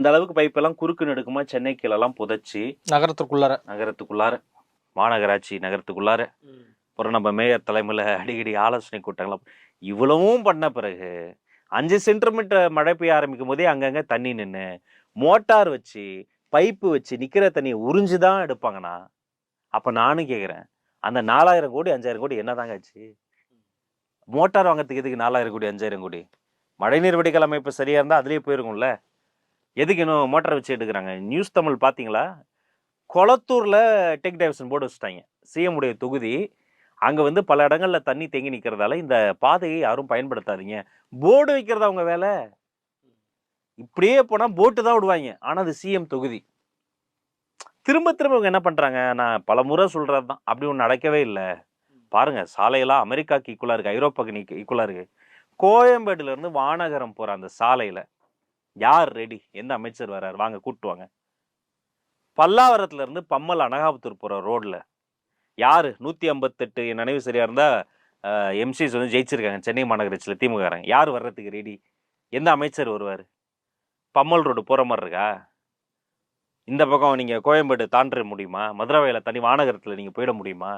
இந்த அளவுக்கு பைப்பெல்லாம் குறுக்கு நெடுக்குமா சென்னைக்குள்ளெல்லாம் புதைச்சி நகரத்துக்குள்ளார. நகரத்துக்குள்ளார மாநகராட்சி நகரத்துக்குள்ளார. அப்புறம் நம்ம மேயர் தலைமையில் அடிக்கடி ஆலோசனை கூட்டங்கள்லாம் இவ்வளவும் பண்ண பிறகு அஞ்சு சென்டிமீட்டர் மழை பெய்ய ஆரம்பிக்கும் போதே அங்கங்கே தண்ணி நின்று மோட்டார் வச்சு பைப்பு வச்சு நிற்கிற தண்ணியை உறிஞ்சு தான் எடுப்பாங்கண்ணா. அப்போ நானும் கேட்குறேன் அந்த நாலாயிரம் கோடி அஞ்சாயிரம் கோடி என்னதாங்க ஆச்சு? மோட்டார் வாங்குறதுக்கு எதுக்கு நாலாயிரம் கோடி அஞ்சாயிரம் கோடி? மழைநீர் வடிகால் அமைப்பு சரியாக இருந்தால் அதுலேயே போயிருக்கும்ல. எதுக்கு இன்னும் மோட்டரை வச்சு எடுக்கிறாங்க? நியூஸ் தமிழ் பார்த்தீங்களா? கொளத்தூரில் டெக் டைவர்ஷன் போர்டு வச்சுட்டாங்க. சிஎம் உடைய தொகுதி. அங்கே வந்து பல இடங்களில் தண்ணி தேங்கி நிற்கிறதால இந்த பாதையை யாரும் பயன்படுத்தாதீங்க. போர்டு வைக்கிறது அவங்க வேலை? இப்படியே போனால் போட்டு தான் விடுவாங்க. ஆனால் அது சிஎம் தொகுதி. திரும்ப திரும்ப இவங்க என்ன பண்ணுறாங்க நான் பல முறை சொல்கிறது தான். அப்படி ஒன்று நடக்கவே இல்லை. பாருங்க சாலையெல்லாம் அமெரிக்காக்கு ஈக்குவலாக இருக்குது ஐரோப்பாவுக்கு ஈக்குவலாக இருக்குது கோயம்பேடுலேருந்து வானகரம் போகிற அந்த சாலையில் யார் ரெடி எந்த அமைச்சர் வர்றாரு? வாங்க கூப்பிட்டு வாங்க. பல்லாவரத்துல இருந்து பம்மல் அனகாபுத்தூர் போகிற ரோட்ல யார்? நூற்றி ஐம்பத்தெட்டு என் நினைவு சரியா இருந்தால் எம்சிஸ் வந்து ஜெயிச்சிருக்காங்க. சென்னை மாநகராட்சியில் திமுகறாங்க யார் வர்றதுக்கு ரெடி எந்த அமைச்சர் வருவார்? பம்மல் ரோடு போகிற மாதிரி இருக்கா? இந்த பக்கம் நீங்கள் கோயம்பேடு தாண்ட முடியுமா? மதுரவையில் தனி மாநகரத்தில் நீங்கள் போயிட முடியுமா?